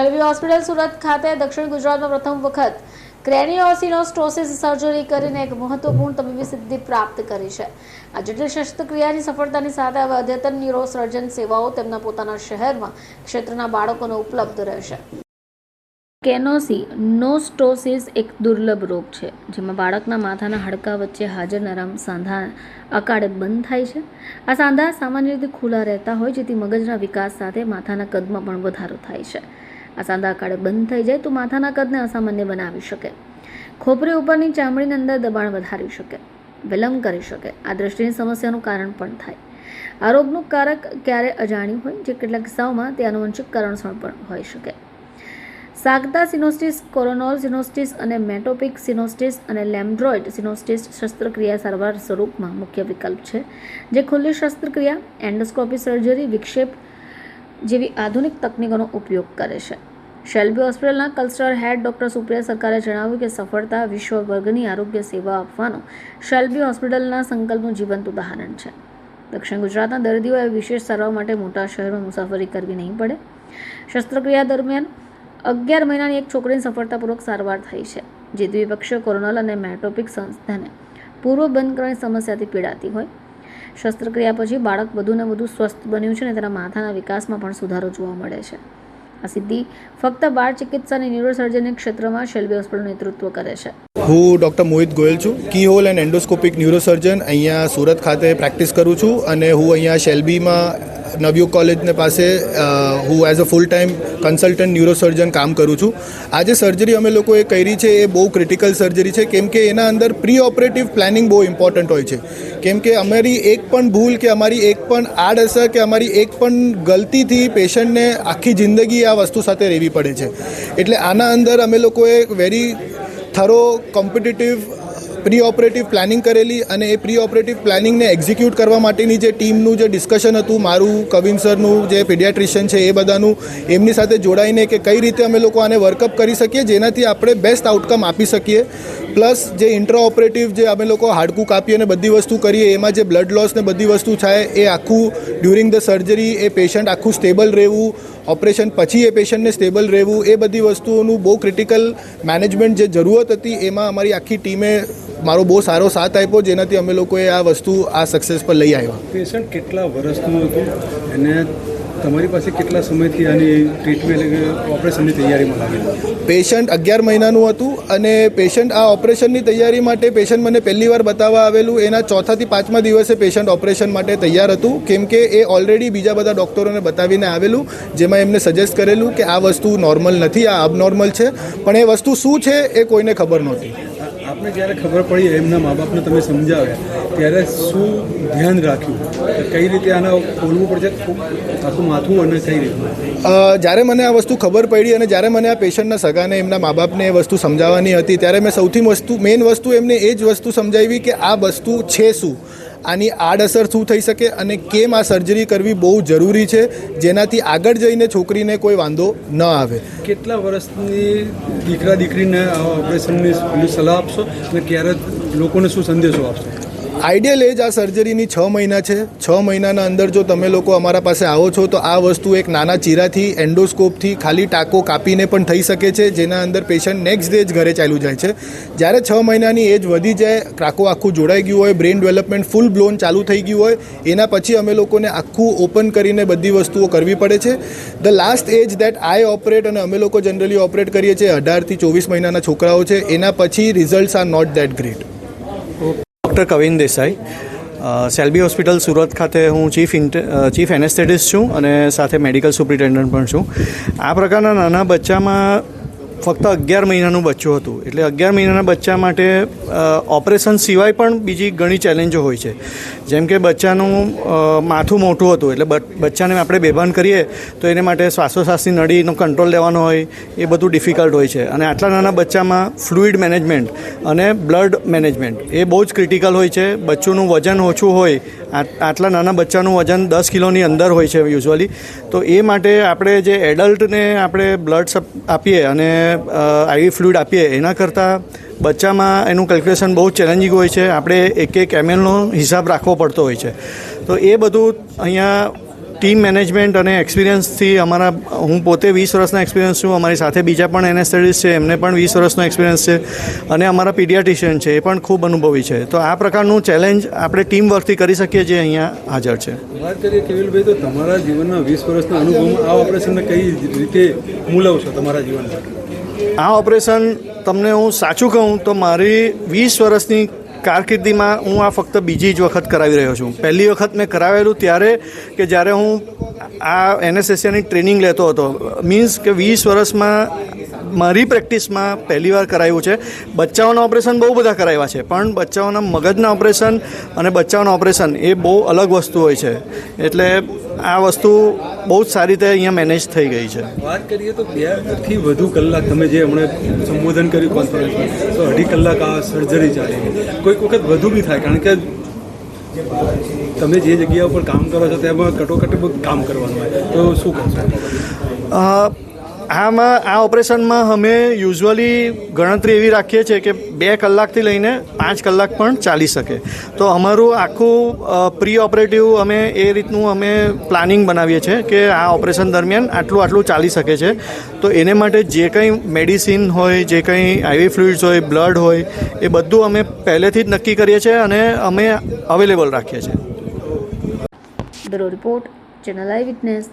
LB hospital Surat ખાતે દક્ષિણ ગુજરાતમાં પ્રથમ વખત ક્રેનિયોસિનોસ્ટોસિસ સર્જરી કરીને એક મહત્વપૂર્ણ તબીબી સિદ્ધિ પ્રાપ્ત કરી છે. આ જટિલ શસ્ત્રક્રિયાની સફળતાની સાથે હવે અદ્યતન ન્યુરોસર્જન સેવાઓ તેમના પોતાના શહેરમાં ક્ષેત્રના બાળકોને ઉપલબ્ધ રહેશે. કેનોસી નોસ્ટોસિસ એક દુર્લભ રોગ છે, જેમાં બાળકના માથાના હાડકા વચ્ચે હાજર નરમ સાંધા અકાળે બંધ થાય છે. આ સાંધા સામાન્ય રીતે ખુલ્લા રહેતા હોય, જેથી મગજના વિકાસ સાથે માથાના કદમાં પણ વધારો થાય છે. આ સાંધા અકાળે બંધ થઈ જાય તો માથાના કદને અસામાન્ય બનાવી શકે. ખોપરી ઉપરની ચામડીની અંદર દબાણ વધારી શકે, વિલંબ કરી શકે. આ દ્રષ્ટિની સમસ્યાનું કારણ પણ થાય. આ રોગનું કારક ક્યારે અજાણ્યું હોય, જે કેટલાક કિસ્સાઓમાં તે આનુવંશિક કારણસર પણ હોઈ શકે. સાગતા સિનોસ્ટિસ, કોરોનોલ સિનોસ્ટિસ અને મેટોપિક સિનોસ્ટિસ અને લેમ્ડ્રોઇડ સિનોસ્ટિસ શસ્ત્રક્રિયા સારવાર સ્વરૂપમાં મુખ્ય વિકલ્પ છે, જે ખુલ્લી શસ્ત્રક્રિયા, એન્ડોસ્કોપી સર્જરી, વિક્ષેપ જેવી આધુનિક તકનીકોનો ઉપયોગ કરે છે. શેલ્બી હોસ્પિટલના કલ્ચરલ હેડ ડોક્ટર સુપ્રિયા સરકારે જણાવ્યું કે સફળતા વિશ્વવર્ગની આરોગ્ય સેવા આપવાનો શેલ્બી હોસ્પિટલના સંકલ્પનું જીવંત ઉદાહરણ છે. દક્ષિણ ગુજરાતના દર્દીઓએ વિશેષ સારવાર માટે મોટા શહેરમાં મુસાફરી કરવી નહીં પડે. શસ્ત્રક્રિયા દરમિયાન અગિયાર મહિનાની એક છોકરીની સફળતાપૂર્વક સારવાર થઈ છે. જે દ્વિપક્ષીય કોરોનલ અને મેટોપિક સંસ્થાને પૂર્વ બંધ કરવાની સમસ્યાથી પીડાતી હોય. શસ્ત્રક્રિયા પછી બાળક વધુને વધુ સ્વસ્થ બન્યું છે અને તેના માથાના વિકાસમાં પણ સુધારો જોવા મળે છે. આ સિદ્ધિ ફક્ત બાળ ચિકિત્સા અને ન્યુરોસર્જરી ક્ષેત્રમાં શેલ્બી હોસ્પિટલનું નેતૃત્વ કરે છે. હું ડૉક્ટર મોહિત ગોયલ છું. Keyhole and endoscopic neurosurgeon અહીંયા સુરત ખાતે પ્રેક્ટિસ કરું છું અને હું અહીંયા શેલ્બીમાં નવયુગ કોલેજને પાસે હું as a full time consultant neurosurgeon કામ કરું છું. આ જે સર્જરી અમે લોકોએ કરી છે, એ બહુ ક્રિટિકલ સર્જરી છે, કેમ કે એના અંદર પ્રી ઓપરેટિવ પ્લાનિંગ બહુ ઇમ્પોર્ટન્ટ હોય છે. કેમ કે અમારી એક પણ ભૂલ કે અમારી એક પણ આડઅસર કે અમારી એક પણ ગલતીથી પેશન્ટને આખી જિંદગી આ વસ્તુ સાથે રહેવી પડે છે. એટલે આના અંદર અમે લોકોએ very thorough competitive pre operative planning કરેલી અને એ પ્રી ઓપરેટિવ પ્લાનિંગને એક્ઝિક્યુટ કરવા માટેની જે ટીમનું જે ડિસ્કશન હતું, મારું, કવિન સરનું, જે પીડિયાટ્રિશિયન છે, એ બધાનું, એમની સાથે જોડાઈને કે કઈ રીતે અમે લોકો આને વર્કઅપ કરી શકીએ, જેનાથી આપણે બેસ્ટ આઉટકમ આપી શકીએ. પ્લસ જે ઇન્ટ્રા ઓપરેટિવ જે અમે લોકો હાડકું કાપીએ અને બધી વસ્તુ કરીએ, એમાં જે બ્લડ લોસ ને બધી વસ્તુ થાય, એ આખું ડ્યુરિંગ ધ સર્જરી એ પેશન્ટ આખું સ્ટેબલ રહેવું ઓપરેશન પછી એ પેશન્ટને સ્ટેબલ રહેવું, એ બધી વસ્તુઓનું બહુ ક્રિટિકલ મેનેજમેન્ટ જે જરૂરત હતી, એમાં અમારી આખી ટીમે મારો બહુ સારો સાથ આપ્યો, જેનાથી અમે લોકોએ આ વસ્તુ આ સક્સેસ પર લઈ આવ્યા. પેશન્ટ કેટલા વર્ષનું હતું? અને તમારી પાસે કેટલા સમયથી આની ટ્રીટમેન્ટ ઓપરેશનની તૈયારીમાં લાગેલું પેશન્ટ અગિયાર મહિનાનું હતું અને પેશન્ટ આ ઓપરેશનની તૈયારી માટે પેશન્ટ મને પહેલી વાર બતાવવા આવેલું. એના ચોથાથી પાંચમા દિવસે પેશન્ટ ઓપરેશન માટે તૈયાર હતું. કેમ કે એ ઓલરેડી બીજા બધા ડૉક્ટરોને બતાવીને આવેલું, જેમાં એમને સજેસ્ટ કરેલું કે આ વસ્તુ નોર્મલ નથી, આ અબનોર્મલ છે. પણ એ વસ્તુ શું છે એ કોઈને ખબર નહોતી. આપને જ્યારે ખબર પડી એમના મા બાપને તમે સમજાવ્યા, ત્યારે શું ધ્યાન રાખ્યું? કઈ રીતે આને ખોલવું પડશે? આખું માથું અને કઈ રીતે જ્યારે મને આ વસ્તુ ખબર પડી અને જ્યારે મને આ પેશન્ટના સગાને એમના મા બાપને એ વસ્તુ સમજાવવાની હતી, ત્યારે મેં સૌથી વસ્તુ મેઇન વસ્તુ એમને એ જ વસ્તુ સમજાવી કે આ વસ્તુ છે શું? આની આડઅસર શું થઈ શકે અને કેમ આ સર્જરી કરવી બહુ જરૂરી છે, જેનાથી આગળ જઈને છોકરીને કોઈ વાંધો ન આવે. કેટલા વર્ષની દીકરા દીકરીને ઓપરેશનની સલાહ આપશો અને ક્યારે લોકોને શું સંદેશો આપશો? આઈડિયલ એજ આ સર્જરીની છ મહિના છે. છ મહિનાના અંદર જો તમે લોકો અમારા પાસે આવો છો, તો આ વસ્તુ એક નાના ચીરાથી, એન્ડોસ્કોપથી ખાલી ટાંકો કાપીને પણ થઈ શકે છે, જેના અંદર પેશન્ટ નેક્સ્ટ ડે જ ઘરે ચાલ્યું જાય છે. જ્યારે છ મહિનાની એજ વધી જાય ટાંકો આખું જોડાઈ ગયું હોય બ્રેન ડેવલપમેન્ટ ફૂલ બ્લોન ચાલુ થઈ ગયું હોય, એના પછી અમે લોકોને આખું ઓપન કરીને બધી વસ્તુઓ કરવી પડે છે. The last age that I operate અને અમે લોકો જનરલી ઓપરેટ કરીએ છીએ અઢારથી ચોવીસ મહિનાના છોકરાઓ છે, એના પછી results are not that great doctor Kavin Desai. Selby hospital Surat ખાતે હું ચીફ ચીફ એનેસ્થેટિસ્ટ છું અને સાથે મેડિકલ સુપ્રિન્ટેન્ડન્ટ પણ છું. આ પ્રકારના નાના બચ્ચામાં ફક્ત અગિયાર મહિનાનું બચ્ચું હતું. એટલે અગિયાર મહિનાના બચ્ચા માટે ઓપરેશન સિવાય પણ બીજી ઘણી ચેલેન્જો હોય છે. જેમ કે બચ્ચાનું માથું મોટું હતું, એટલે બચ્ચાને આપણે બેભાન કરીએ, તો એને માટે શ્વાસોશ્વાસની નળીનો કંટ્રોલ લેવાનો હોય, એ બધું ડિફિકલ્ટ હોય છે. અને આટલા નાના બચ્ચામાં ફ્લુઇડ મેનેજમેન્ટ અને બ્લડ મેનેજમેન્ટ, એ બહુ જ ક્રિટિકલ હોય છે. બચ્ચુંનું વજન ઓછું હોય આટલા નાના બચ્ચાનું વજન દસ કિલોની અંદર હોય છે યુઝ્યુઅલી તો એ માટે આપણે જે એડલ્ટને આપણે બ્લડ આપીએ અને આઈવી ફ્લુઇડ આપીએ, એના કરતાં બચ્ચામાં એનું કેલ્ક્યુલેશન બહુ ચેલેન્જિંગ હોય છે. આપણે એક એક એમએલનો હિસાબ રાખવો પડતો હોય છે. તો એ બધું અહીંયા ટીમ મેનેજમેન્ટ અને એક્સપિરિયન્સથી અમારા હું પોતે વીસ વર્ષના એક્સપિરિયન્સ છું અમારી સાથે બીજા પણ એનેસ્થેટિસ્ટ છે એમને પણ વીસ વર્ષનો એક્સપિરિયન્સ છે અને અમારા પીડિયાટિશિયન છે એ પણ ખૂબ અનુભવી છે. તો આ પ્રકારનું ચેલેન્જ આપણે ટીમ વર્કથી કરી શકીએ જે અહીંયા હાજર છે. વાત કરીએ કેવિલભાઈ તો તમારા જીવનના વીસ વર્ષના અનુભવમાં આ ઓપરેશનને કઈ રીતે મૂલવશો તમારા જીવનમાં? આ ઓપરેશન તમને હું સાચું કહું તો મારી વીસ વર્ષની કારકિર્દીમાં હું આ ફક્ત બીજી જ વખત કરાવી રહ્યો છું. પહેલી વખત મેં કરાવેલું ત્યારે કે જ્યારે હું આ એનએસએસની ટ્રેનિંગ લેતો હતો. મીન્સ કે વીસ વર્ષમાં મારી પ્રેક્ટિસમાં પહેલી વાર કરાવ્યું છે. બચ્ચાઓના ઓપરેશન બહુ બધા કરાવ્યા છે. પણ બચ્ચાઓના મગજના ઓપરેશન અને બચ્ચાઓના ઓપરેશન એ બહુ અલગ વસ્તુ હોય છે. એટલે આ વસ્તુ બહુ જ સારી રીતે અહીંયા મેનેજ થઈ ગઈ છે. વાત કરીએ તો બેથી વધુ કલાક તમે જે હમણાં સંબોધન કર્યું કોન્ફરન્સમાં તો અઢી કલાક આ સર્જરી ચાલે કોઈક વખત વધુ બી થાય કારણ કે તમે જે જગ્યા ઉપર કામ કરો છો તેમાં કટોકટ બધું કામ કરવાનું હોય. તો શું કરશો આમાં આ ઓપરેશનમાં અમે યુઝ્યુઅલી ગણતરી એવી રાખીએ છીએ કે બે કલાકથી લઈને પાંચ કલાક પણ ચાલી શકે. તો અમારું આખું પ્રી ઓપરેટિવ અમે એ રીતનું અમે પ્લાનિંગ બનાવીએ છીએ કે આ ઓપરેશન દરમિયાન આટલું આટલું ચાલી શકે છે. તો એને માટે જે કંઈ મેડિસિન હોય, જે કંઈ આઈવી ફ્લુઇડ્સ હોય બ્લડ હોય, એ બધું અમે પહેલેથી જ નક્કી કરીએ છીએ અને અમે અવેલેબલ રાખીએ છીએ. Report, channel eye witness.